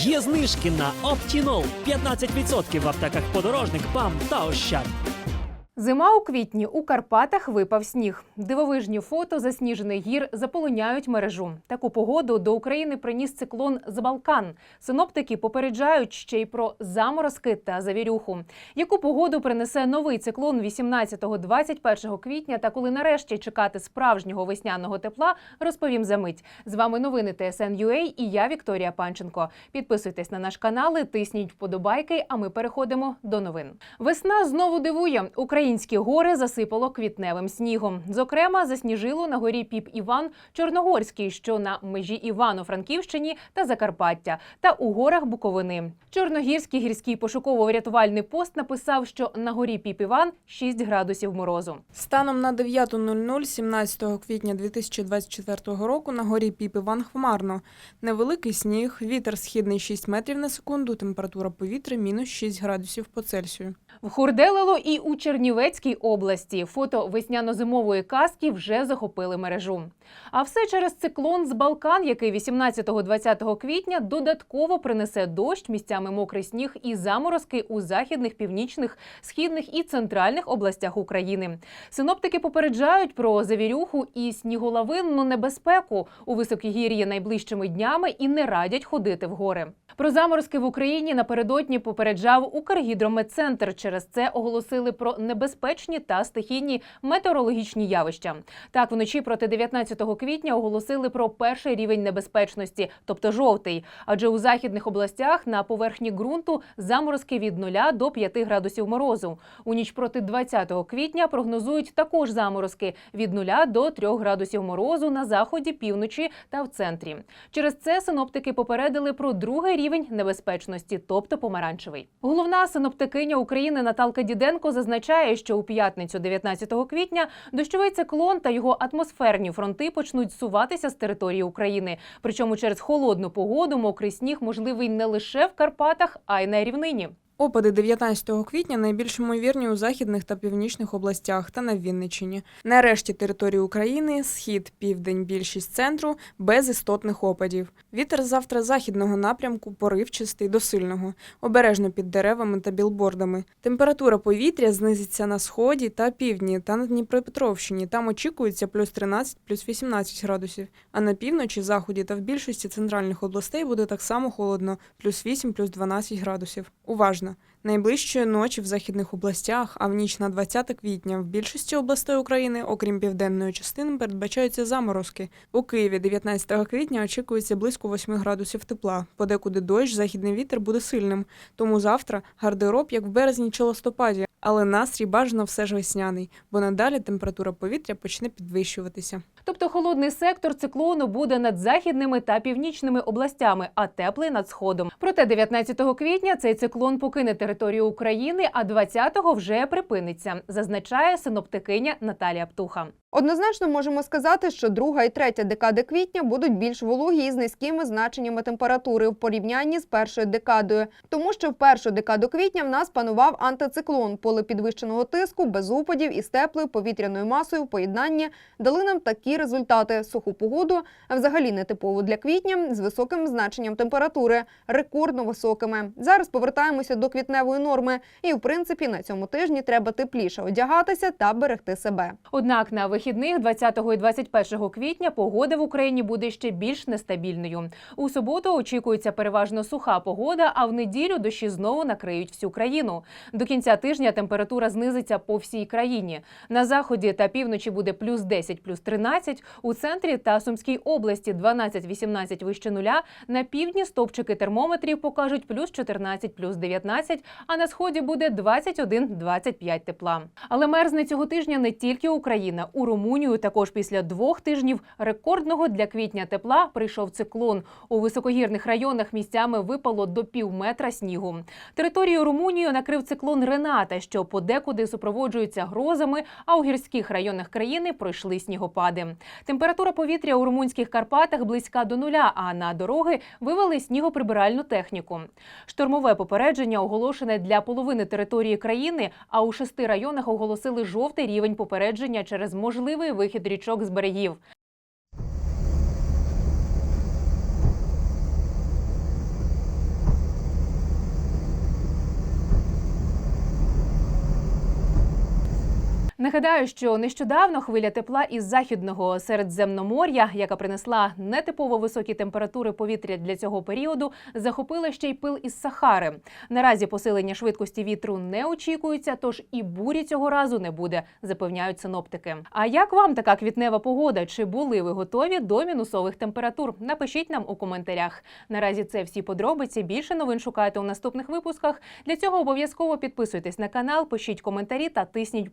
Є знижки на Оптінол 15% в аптеках подорожник, ПАМ та Ощад. Зима у квітні у Карпатах випав сніг. Дивовижні фото засніжених гір заполоняють мережу. Таку погоду до України приніс циклон з Балкан. Синоптики попереджають ще й про заморозки та завірюху. Яку погоду принесе новий циклон 18-21 квітня та коли нарешті чекати справжнього весняного тепла, розповім за мить. З вами новини ТСН.UA і я Вікторія Панченко. Підписуйтесь на наш канал, тисніть вподобайки. А ми переходимо до новин. Весна знову дивує. Українські гори засипало квітневим снігом. Зокрема, засніжило на горі Піп Іван Чорногорський, що на межі Івано-Франківщині та Закарпаття, та у горах Буковини. Чорногірський гірський пошуково-рятувальний пост написав, що на горі Піп Іван 6 градусів морозу. Станом на 9.00 17 квітня 2024 року на горі Піп Іван хмарно. Невеликий сніг, вітер східний 6 метрів на секунду, температура повітря мінус 6 градусів по Цельсію. Вхурделило і у Чернівецькій області. Фото весняно-зимової казки вже захопили мережу. А все через циклон з Балкан, який 18-20 квітня додатково принесе дощ, місцями мокрий сніг і заморозки у західних, північних, східних і центральних областях України. Синоптики попереджають про завірюху і сніголовинну небезпеку у високогір'ї найближчими днями і не радять ходити в гори. Про заморозки в Україні напередодні попереджав Укргідрометцентр. Через це оголосили про небезпечні та стихійні метеорологічні явища. Так, вночі проти 19 квітня оголосили про перший рівень небезпечності, тобто жовтий. Адже у західних областях на поверхні ґрунту заморозки від 0 до 5 градусів морозу. У ніч проти 20 квітня прогнозують також заморозки від 0 до 3 градусів морозу на заході, півночі та в центрі. Через це синоптики попередили про другий рівень небезпечності, тобто помаранчевий. Головна синоптикиня України Наталка Діденко зазначає, що у п'ятницю, 19 квітня, дощовий циклон та його атмосферні фронти почнуть суватися з території України. Причому через холодну погоду мокрий сніг можливий не лише в Карпатах, а й на рівнині. Опади 19 квітня найбільш ймовірні у західних та північних областях та на Вінниччині. На решті території України схід, південь, більшість центру без істотних опадів. Вітер завтра західного напрямку поривчистий до сильного, обережно під деревами та білбордами. Температура повітря знизиться на сході та півдні та на Дніпропетровщині. Там очікується плюс 13, плюс 18 градусів. А на півночі, заході та в більшості центральних областей буде так само холодно, плюс 8, плюс 12 градусів. Уважно! Найближчої ночі в західних областях, а в ніч на 20 квітня в більшості областей України, окрім південної частини, передбачаються заморозки. У Києві 19 квітня очікується близько 8 градусів тепла. Подекуди дощ, західний вітер буде сильним. Тому завтра гардероб, як в березні чи листопаді, але настрій бажано все ж весняний, бо надалі температура повітря почне підвищуватися. Тобто холодний сектор циклону буде над західними та північними областями, а теплий над сходом. Проте 19 квітня цей циклон покине територію України, а 20-го вже припиниться, зазначає синоптикиня Наталія Птуха. Однозначно можемо сказати, що друга і третя декади квітня будуть більш вологі і з низькими значеннями температури в порівнянні з першою декадою, тому що в першу декаду квітня в нас панував антициклон, поле підвищеного тиску, без опадів і з теплою повітряною масою в поєднанні дали нам такі результати: суху погоду, взагалі нетипову для квітня з високим значенням температури, рекордно високими. Зараз повертаємося до квітневої норми, і в принципі на цьому тижні треба тепліше одягатися та берегти себе. Однак на вихідних 20 і 21 квітня погода в Україні буде ще більш нестабільною. У суботу очікується переважно суха погода, а в неділю дощі знову накриють всю країну. До кінця тижня температура знизиться по всій країні. На заході та півночі буде плюс 10, плюс 13, у центрі та Сумській області 12-18 вище нуля. На півдні стовпчики термометрів покажуть плюс 14, плюс 19, а на сході буде 21-25 тепла. Але мерзне цього тижня не тільки Україна. У Румунію також після двох тижнів рекордного для квітня тепла прийшов циклон. У високогірних районах місцями випало до пів метра снігу. Територію Румунії накрив циклон Рената, що подекуди супроводжується грозами, а у гірських районах країни пройшли снігопади. Температура повітря у румунських Карпатах близька до нуля, а на дороги вивели снігоприбиральну техніку. Штормове попередження оголошене для половини території країни, а у шести районах оголосили жовтий рівень попередження через можливий вихід річок з берегів. Нагадаю, що нещодавно хвиля тепла із західного Середземномор'я, яка принесла нетипово високі температури повітря для цього періоду, захопила ще й пил із Сахари. Наразі посилення швидкості вітру не очікується, тож і бурі цього разу не буде, запевняють синоптики. А як вам така квітнева погода? Чи були ви готові до мінусових температур? Напишіть нам у коментарях. Наразі це всі подробиці. Більше новин шукайте у наступних випусках. Для цього обов'язково підписуйтесь на канал, пишіть коментарі та тисніть